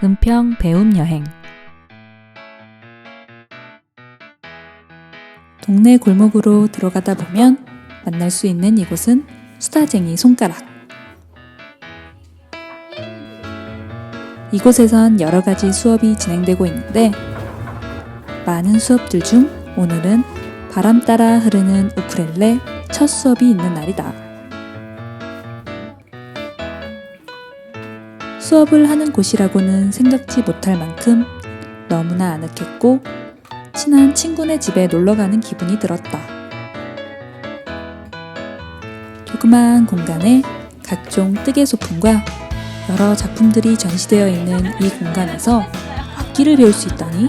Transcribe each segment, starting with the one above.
은평 배움 여행 동네 골목으로 들어가다 보면 만날 수 있는 이곳은 수다쟁이 손가락. 이곳에선 여러 가지 수업이 진행되고 있는데 많은 수업들 중 오늘은 바람 따라 흐르는 우쿨렐레 첫 수업이 있는 날이다. 수업을 하는 곳이라고는 생각지 못할 만큼 너무나 아늑했고 친한 친구네 집에 놀러 가는 기분이 들었다. 조그마한 공간에 각종 뜨개 소품과 여러 작품들이 전시되어 있는 이 공간에서 악기를 배울 수 있다니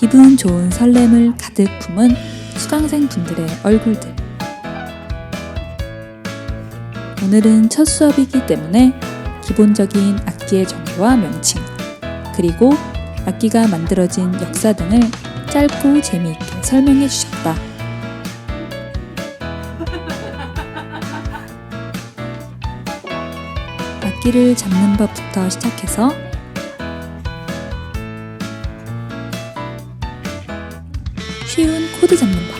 기분 좋은 설렘을 가득 품은 수강생 분들의 얼굴들. 오늘은 첫 수업이기 때문에 기본적인 악기의 정의와 명칭, 그리고 악기가 만들어진 역사 등을 짧고 재미있게 설명해 주셨다. 악기를 잡는 법부터 시작해서 쉬운 코드 잡는 법.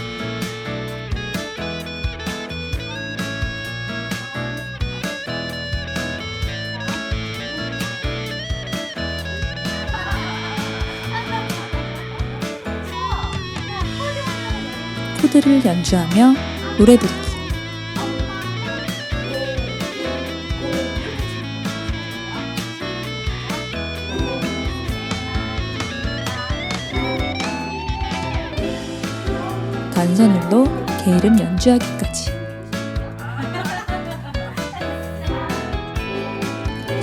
코드를 연주하며 노래 부르기. 단선율로 게으름 연주하기까지.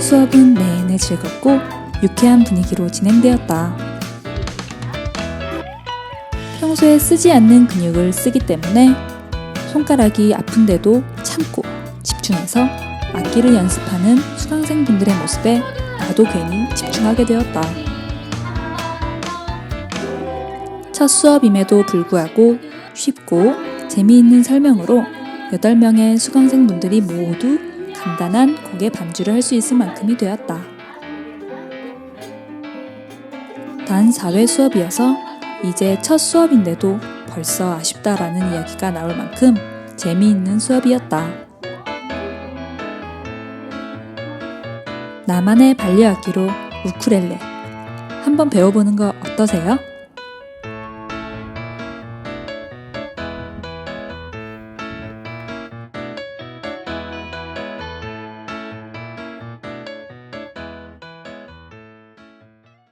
수업은 내내 즐겁고 유쾌한 분위기로 진행되었다. 평소에 쓰지 않는 근육을 쓰기 때문에 손가락이 아픈데도 참고 집중해서 악기를 연습하는 수강생분들의 모습에 나도 괜히 집중하게 되었다. 첫 수업임에도 불구하고 쉽고 재미있는 설명으로 8명의 수강생분들이 모두 간단한 곡의 반주를 할 수 있을 만큼이 되었다. 단 4회 수업이어서 이제 첫 수업인데도 벌써 아쉽다라는 이야기가 나올 만큼 재미있는 수업이었다. 나만의 반려악기로 우쿨렐레 한번 배워보는 거 어떠세요?